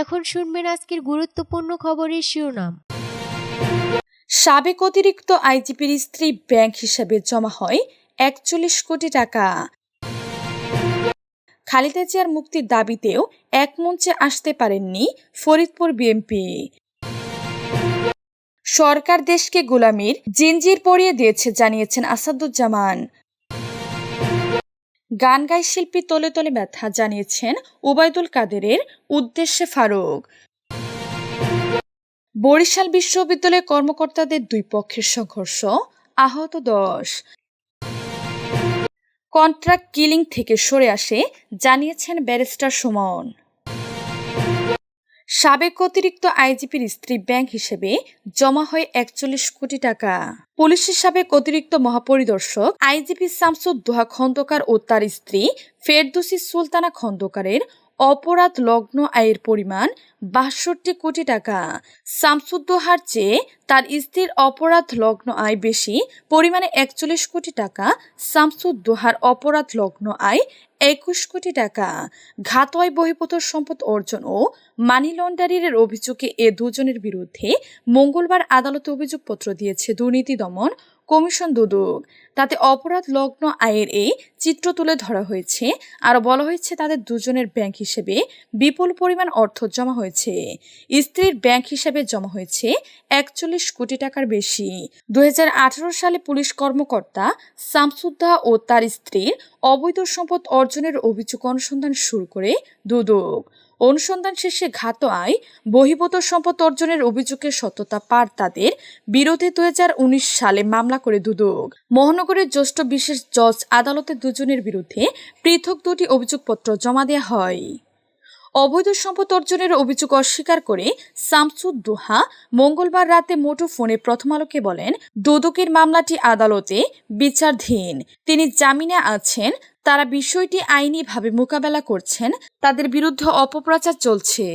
এখন শুনবেন আজকের গুরুত্বপূর্ণ খবরের শিরোনাম। সাবেক অতিরিক্ত আইজিপির স্ত্রী ব্যাংক হিসাবে জমা হয় একচল্লিশ কোটি টাকা। খালেদা জিয়ার মুক্তির দাবিতেও এক মঞ্চে আসতে পারেননি ফরিদপুর বিএনপি। সরকার দেশকে গোলামির জিনজির পরিয়ে দিয়েছে, জানিয়েছেন আসাদুজ্জামান। গান গাই শিল্পী তলে তলে ব্যথা জানিয়েছেন ওবায়দুল কাদেরের উদ্দেশ্যে ফারুক। বরিশাল বিশ্ববিদ্যালয়ের কর্মকর্তাদের দুই পক্ষের সংঘর্ষ, আহত দশ। কন্ট্রাক্ট কিলিং থেকে সরে আসে, জানিয়েছেন ব্যারিস্টার সুমন। সাবেক অতিরিক্ত আইজিপির স্ত্রী ব্যাংক হিসেবে জমা হয় একচল্লিশ কোটি টাকা। পুলিশের সাবেক অতিরিক্ত মহাপরিদর্শক আইজিপি শামসুদ্দোহা খন্দকার ও তার স্ত্রী ফেরদুসি সুলতানা খন্দকারের অপরাধ লগ্ন আয়ের পরিমাণ বাষট্টি কোটি টাকা। শামসুদ্দোহার চেয়ে তার স্ত্রীর অপরাধ লগ্ন আয় বেশি, পরিমাণে একচল্লিশ কোটি টাকা। শামসুদ্দোহার অপরাধ লগ্ন আয় একুশ কোটি টাকা। ঘাতয় বহির্ভূত সম্পদ অর্জন ও মানি লন্ডারিংয়ের অভিযোগে এ দুজনের বিরুদ্ধে মঙ্গলবার আদালতে অভিযোগপত্র দিয়েছে দুর্নীতি দমন কমিশন দুদক। তাতে অপরাধ লগ্ন আয়ের এই চিত্র তুলে ধরা হয়েছে। আরও বলা হয়েছে, তাদের দুজনের ব্যাংক হিসেবে বিপুল পরিমাণ অর্থ জমা হয়েছে। স্ত্রীর ব্যাংক হিসেবে জমা হয়েছে একচল্লিশ কোটি টাকার বেশি। দু হাজার আঠারো সালে পুলিশ কর্মকর্তা শামসুদ্দা ও তার স্ত্রীর অবৈধ সম্পদ অর্জনের অভিযোগ অনুসন্ধান শুরু করে দুদক। অনুসন্ধান শেষে ঘাত আয় বহির্ভূত সম্পদ অর্জনের অভিযোগের সত্যতা পার তাদের। বিরোধে দু সালে মামলা করে দুদক। মহানগরের জ্যেষ্ঠ বিশেষ জজ আদালতে দুজনের বিরুদ্ধে পৃথক দুটি অভিযোগপত্র জমা দেওয়া হয়। অবৈধ সম্পদ অর্জনের অভিযোগ অস্বীকার করে শামসুদ দোহা মঙ্গলবার রাতে মোটো ফোনে প্রথম আলোকে বলেন, দুদকের মামলাটি আদালতে বিচারধীন। তিনি জামিনে আছেন তারা বিষয়টি আইনিভাবে মোকাবেলা করছেন, তাদের বিরুদ্ধে অপপ্রচার চলছে।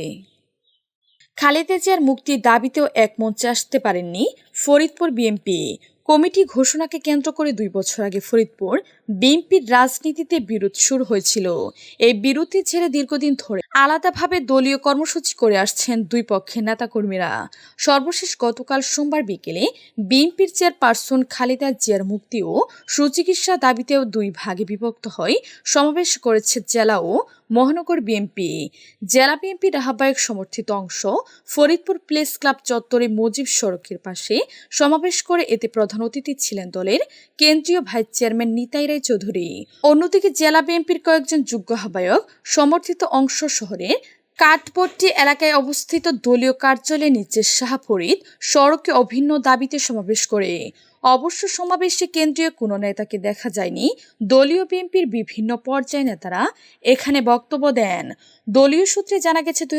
খালেদা জিয়ার মুক্তির দাবিতেও এক মঞ্চে আসতে পারেননি ফরিদপুর বিএনপি। কমিটি ঘোষণাকে কেন্দ্র করে দুই বছর আগে ফরিদপুর বিএনপির রাজনীতিতে বিরোধ শুরু হয়েছিল। এই বিরোধী ছেড়ে দীর্ঘদিন ধরে আলাদাভাবে দলীয় কর্মসূচি করে আসছেন দুই পক্ষের নেতাকর্মীরা। সর্বশেষ গতকাল সোমবার বিকেলে বিএনপির চেয়ারপারসন খালেদা জিয়ার মুক্তি ও সুচিকিৎসা দাবিতেও দুই ভাগে বিভক্ত হয়। সমাবেশ করেছে জেলা ও মহানগর বিএনপি। জেলা বিএনপির আহ্বায়ক সমর্থিত অংশ ফরিদপুর প্লেস ক্লাব চত্বরে মুজিব সড়কের পাশে সমাবেশ করে এতে প্রধান অতিথি ছিলেন দলের কেন্দ্রীয় ভাইস চেয়ারম্যান নিতাই রায় চৌধুরী। অন্যদিকে জেলা বিএনপির কয়েকজন যোগ্য আহ্বায়ক সমর্থিত অংশ শহরের কাঠপট্টি এলাকায় অবস্থিত দলীয় কার্যালয়ের নিচে শাহফরিদ সড়কে অভিন্ন দাবিতে সমাবেশ করে। অবশ্য সমাবেশে কেন্দ্রীয় কোনো নেতাকে দেখা যায়নি। দলীয় বিএনপির বিভিন্ন পর্যায়ে নেতারা এখানে বক্তব্য দেন। দলীয় সূত্রে জানা গেছে, দুই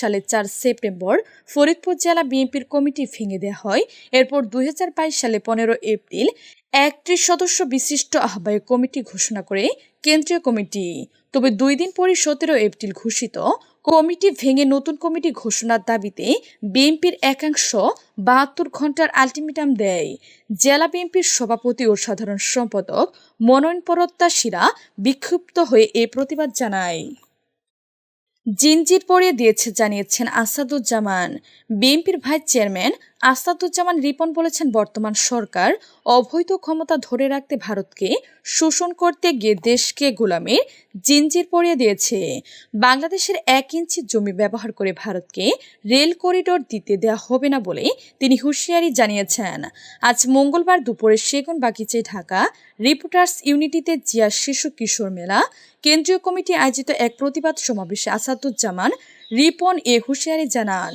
সালের চার সেপ্টেম্বর ফরিদপুর জেলা বিএনপির কমিটি ভেঙে দেওয়া হয়। এরপর দুই হাজার বাইশ সালে পনেরো এপ্রিল একত্রিশ সদস্য বিশিষ্ট আহ্বায়ক কমিটি ঘোষণা করে কেন্দ্রীয় কমিটি। তবে দুই দিন পরে সতেরো এপ্রিল ঘোষিত কমিটি ভেঙে নতুন কমিটি ঘোষণার দাবিতে বিএনপির একাংশ বাহাত্তর ঘণ্টার আলটিমেটাম দেয়। জেলা বিএনপির সভাপতি ও সাধারণ সম্পাদক মনোনয়ন প্রত্যাশীরা বিক্ষুব্ধ হয়ে এ প্রতিবাদ জানায়। জিনজির পরিয়ে দিয়েছে, জানিয়েছেন আসাদুজ্জামান। বিএনপির ভাইস চেয়ারম্যান আসাদুজ্জামান রিপন বলেছেন, বর্তমান সরকার অবৈধ ক্ষমতা ধরে রাখতে ভারতকে শোষণ করতে গিয়ে দেশকে গোলামের জিঞ্জির পরিয়ে দিয়েছে। বাংলাদেশের এক ইঞ্চি জমি ব্যবহার করে ভারতকে রেল করিডোর দিতে দেওয়া হবে না বলে তিনি হুঁশিয়ারি জানিয়েছেন। আজ মঙ্গলবার দুপুরে সেগুন বাগিচায় ঢাকা রিপোর্টার্স ইউনিটিতে জিয়া শিশু কিশোর মেলা, কেন্দ্রীয় কমিটি আয়োজিত এক প্রতিবাদ সমাবেশে আসাদুজ্জামান রিপন এ হুশিয়ারি জানান,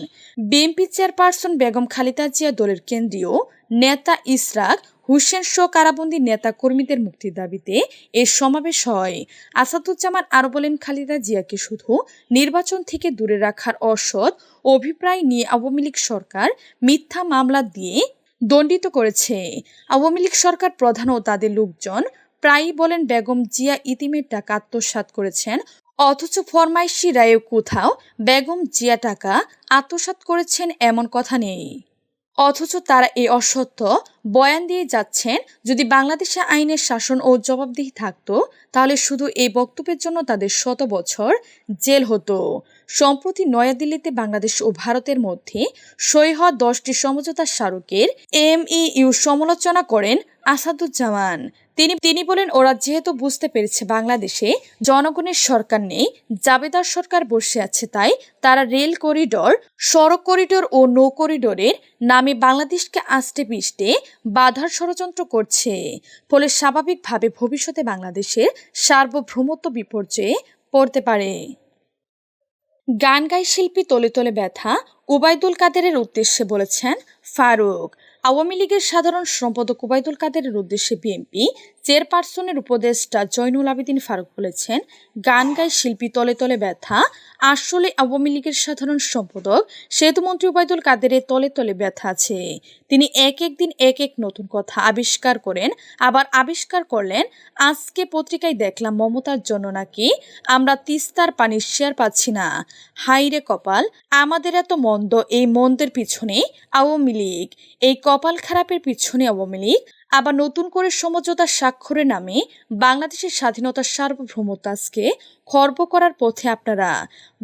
বিএনপি চেয়ারপারসন বেগম খালেদা জিয়া দলের কেন্দ্রীয় নেতা ইসরাক হুসেন শো কারাবন্দী নেতা কর্মীদের মুক্তির দাবিতে এ সমাবেশ হয়। আসাদুজ্জামান আরও বলেন, খালেদা জিয়াকে শুধু নির্বাচন থেকে দূরে রাখার অসৎ অভিপ্রায় নিয়ে আওয়ামী লীগ সরকার মিথ্যা মামলা দিয়ে দণ্ডিত করেছে। আওয়ামী লীগ সরকার প্রধান ও তাদের লোকজন প্রায়ই বলেন, বেগম জিয়া ইতিমের টাকা আত্মসাৎ করেছেন অথচ ফরমাইশি রায়ে কোথাও বেগম জিয়া টাকা আত্মসাত করেছেন এমন কথা নেই। অথচ তারা এই অসত্য বয়ান দিয়ে যাচ্ছেন, যদি বাংলাদেশে আইনের শাসন ও জবাবদিহি থাকতো, তাহলে শুধু এই বক্তব্যের জন্য তাদের শত বছর জেল হতো। সম্প্রতি নয়াদিল্লিতে বাংলাদেশ ও ভারতের মধ্যে সই হওয়া দশটি সমঝোতা স্মারকের এম ইউ সমালোচনা করেন আসাদুজ্জামান। তিনি তিনি বলেন, ওরা যেহেতু বুঝতে পেরেছে বাংলাদেশে জনগণের সরকার নেই, জাবেদার সরকার বসে আছে, তাই তারা রেল করিডোর, সড়ক করিডোর ও নৌ করিডোরের নামে বাংলাদেশকে আষ্টে পিষ্টে বাধার ষড়যন্ত্র করছে। ফলে স্বাভাবিকভাবে ভবিষ্যতে বাংলাদেশের সার্বভৌমত্ব বিপর্যয়ে পড়তে পারে। গান গাই শিল্পী তলে তলে ব্যথা ওবায়দুল কাদেরের উদ্দেশ্যে বলেছেন, ফারুক। আওয়ামী লীগের সাধারণ সম্পাদক ওবায়দুল কাদেরের উদ্দেশ্যে বিএনপি চেয়ারপারসনের উপদেষ্টা জয়নুল আবেদিন ফারুক বলেছেন, গান গায় শিল্পী তলে তলে ব্যথা, আসলে আওয়ামী লীগের সাধারণ সম্পাদক সেতুমন্ত্রী উবাইদুল কাদেরের তলে তলে ব্যথা আছে। তিনি এক এক দিন এক এক নতুন কথা আবিষ্কার করেন, আবার আবিষ্কার করলেন, আজকে পত্রিকায় দেখলাম মমতার জন্য নাকি আমরা তিস্তার পানির শেয়ার পাচ্ছি না। হাইরে কপাল, আমাদের এত মন্দ এই মন্দের পিছনে আওয়ামী লীগ, এই কপাল খারাপের পিছনে আওয়ামী লীগ আবার নতুন করে সমঝোতা স্বাক্ষরে নামে বাংলাদেশের স্বাধীনতার সার্বভৌমতাজকে খর্ব করার পথে আপনারা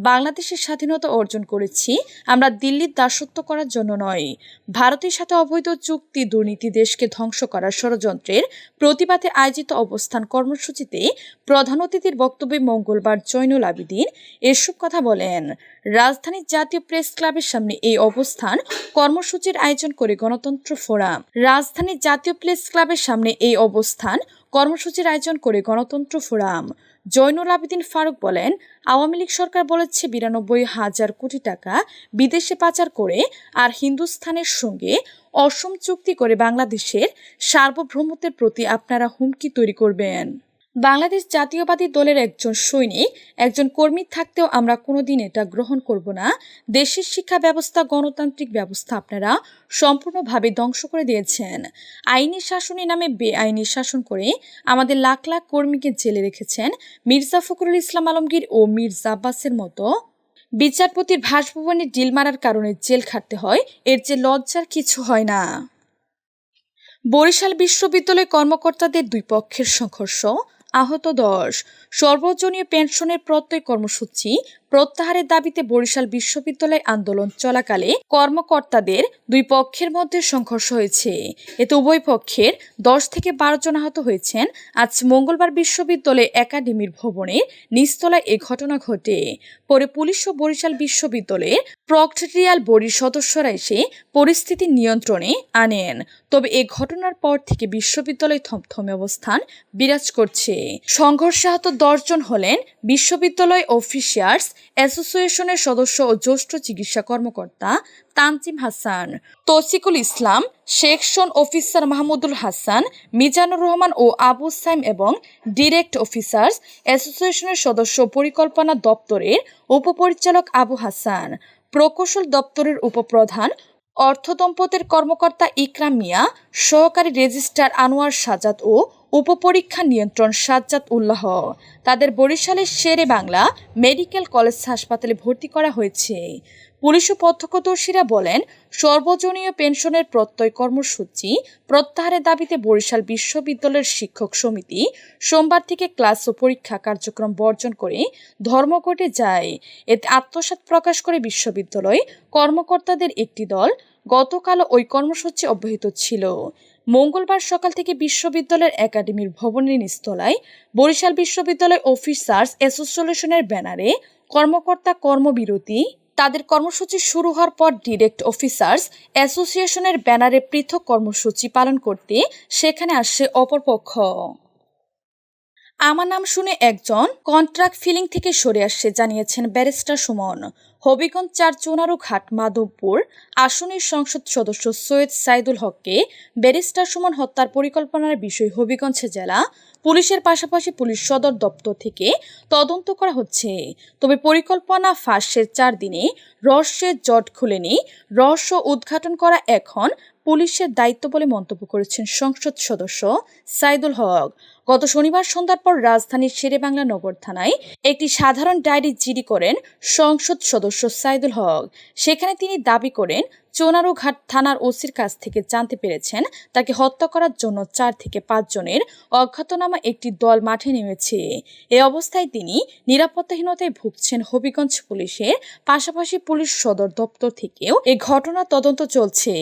বাংলাদেশের স্বাধীনতা অর্জন করেছি, আমরা দিল্লির দাসত্ব করার জন্য নয়। ভারতের সাথে অবৈধ চুক্তি দুর্নীতি দেশকে ধ্বংস করার ষড়যন্ত্রের প্রতিবাদে আয়োজিত অবস্থান কর্মসূচিতে প্রধান অতিথির বক্তব্যে মঙ্গলবার জৈনুল আবিদিন এসব কথা বলেন। রাজধানীর জাতীয় প্রেস ক্লাবের সামনে এই অবস্থান কর্মসূচির আয়োজন করে গণতন্ত্র ফোরাম। রাজধানীর জাতীয় প্রেস ক্লাবের সামনে এই অবস্থান কর্মসূচির আয়োজন করে গণতন্ত্র ফোরাম। জয়নুল আবেদিন ফারুক বলেন, আওয়ামী লীগ সরকার বলেছে বিরানব্বই হাজার কোটি টাকা বিদেশে পাচার করে আর হিন্দুস্থানের সঙ্গে অসম চুক্তি করে বাংলাদেশের সার্বভৌমত্বের প্রতি আপনারা হুমকি তৈরি করবেন। বাংলাদেশ জাতীয়বাদী দলের একজন সৈনিক, একজন কর্মী থাকতেও আমরা কোনোদিন এটা গ্রহণ করব না। দেশের শিক্ষা ব্যবস্থা, গণতান্ত্রিক ব্যবস্থা আপনারা সম্পূর্ণভাবে ধ্বংস করে দিয়েছেন। আইনি শাসনের নামে বেআইনি শাসন করে আমাদের লাখ লাখ কর্মীকে জেলে রেখেছেন মির্জা ফখরুল ইসলাম আলমগীর ও মির্জা আব্বাসের মতো। বিচারপতির বাসভবনে ডিল মারার কারণে জেল খাটতে হয়, এর যে লজ্জার কিছু হয় না। বরিশাল বিশ্ববিদ্যালয় কর্মকর্তাদের দুই পক্ষের সংঘর্ষ আহত দশ। সর্বজনীয় পেনশনের প্রত্যয় কর্মসূচি প্রত্যাহারের দাবিতে বরিশাল বিশ্ববিদ্যালয় আন্দোলন চলাকালে কর্মকর্তাদের দুই পক্ষের মধ্যে সংঘর্ষ হয়েছে। এতে উভয় পক্ষের দশ থেকে বারো জন আহত হয়েছেন। আজ মঙ্গলবার বিশ্ববিদ্যালয় একাডেমির ভবনে নিচতলায় এ ঘটনা ঘটে। পরে পুলিশ ও বরিশাল বিশ্ববিদ্যালয়ের প্রক্টরিয়াল বডির সদস্যরা এসে পরিস্থিতি নিয়ন্ত্রণে আনেন। তবে এ ঘটনার পর থেকে বিশ্ববিদ্যালয় থমথমে অবস্থান বিরাজ করছে। সংঘর্ষে আহত দশজন হলেন বিশ্ববিদ্যালয় অফিসিয়ার্স অ্যাসোসিয়েশনের সদস্য ও জ্যেষ্ঠ চিকিৎসা কর্মকর্তা তানজিম হাসান। তৌসিকুল ইসলাম সেকশন অফিসার মাহমুদুল হাসান, মিজানুর রহমান ও আবু সাইম এবং ডিরেক্ট অফিসার্স অ্যাসোসিয়েশনের সদস্য পরিকল্পনা দপ্তরের উপপরিচালক আবু হাসান। প্রকৌশল দপ্তরের উপপ্রধান অর্থ দম্পতির কর্মকর্তা ইকরাম মিয়া, সহকারী রেজিস্ট্রার আনোয়ার সাজাদ ও উপপরীক্ষা নিয়ন্ত্রণ সাজ্জাদ উল্লাহ। তাদের বরিশালের শেরে বাংলা মেডিকেল কলেজ হাসপাতালে ভর্তি করা হয়েছে। পুলিশ ও প্রত্যক্ষদর্শীরা বলেন সর্বজনীয় পেনশনের প্রত্যয় কর্মসূচি প্রত্যাহারের দাবিতে বরিশাল বিশ্ববিদ্যালয়ের শিক্ষক সমিতি সোমবার থেকে ক্লাস ও পরীক্ষা কার্যক্রম বর্জন করে ধর্মঘটে যায়। এতে আত্মসাৎ প্রকাশ করে বিশ্ববিদ্যালয় কর্মকর্তাদের একটি দল গতকাল ওই কর্মসূচি অব্যাহত ছিল। মঙ্গলবার সকাল থেকে বিশ্ববিদ্যালয়ের একাডেমির ভবনের নিস্তলায় বরিশাল বিশ্ববিদ্যালয় অফিসার্স অ্যাসোসিয়েশনের ব্যানারে কর্মকর্তা কর্মবিরতি, তাদের কর্মসূচি শুরু হওয়ার পর ডিরেক্ট অফিসার্স অ্যাসোসিয়েশনের ব্যানারে পৃথক কর্মসূচি পালন করতে সেখানে আসে অপরপক্ষ। আমার নাম শুনে একজন কন্ট্রাক্ট ফিলিং থেকে সরে আসছে, জানিয়েছেন ব্যারিস্টার সুমন। হবিগঞ্জ চার চুনারু ঘাট মাধবপুর আসনের সংসদ সদস্য সৈয়দ সাইদুল হককে ব্যারিস্টার সুমন হত্যার পরিকল্পনার বিষয় হবিগঞ্জ জেলা পুলিশের পাশাপাশি পুলিশ সদর দপ্তর থেকে তদন্ত করা হচ্ছে। তবে পরিকল্পনা ফাঁসের চার দিনে রহস্যের জট খুলেনি। রহস্য উদ্ঘাটন করা এখন পুলিশের দায়িত্ব বলে মন্তব্য করেছেন সংসদ সদস্য সাইদুল হক। গত শনিবার সন্ধ্যার পর রাজধানীর শেরেবাংলা নগর থানায় একটি সাধারণ ডায়েরি জিডি করেন সংসদ সদস্য সাইদুল হক। সেখানে তিনি দাবি করেন, চোনারুঘাট থানার ওসির কাছ থেকে জানতে পেরেছেন, তাকে হত্যা করার জন্য চার থেকে পাঁচ জনের অজ্ঞাতনামা একটি দল মাঠে নেমেছে। এ অবস্থায় তিনি নিরাপত্তাহীনতায় ভুগছেন হবিগঞ্জ পুলিশের, পাশাপাশি পুলিশ সদর দপ্তর থেকেও এ ঘটনা তদন্ত চলছে।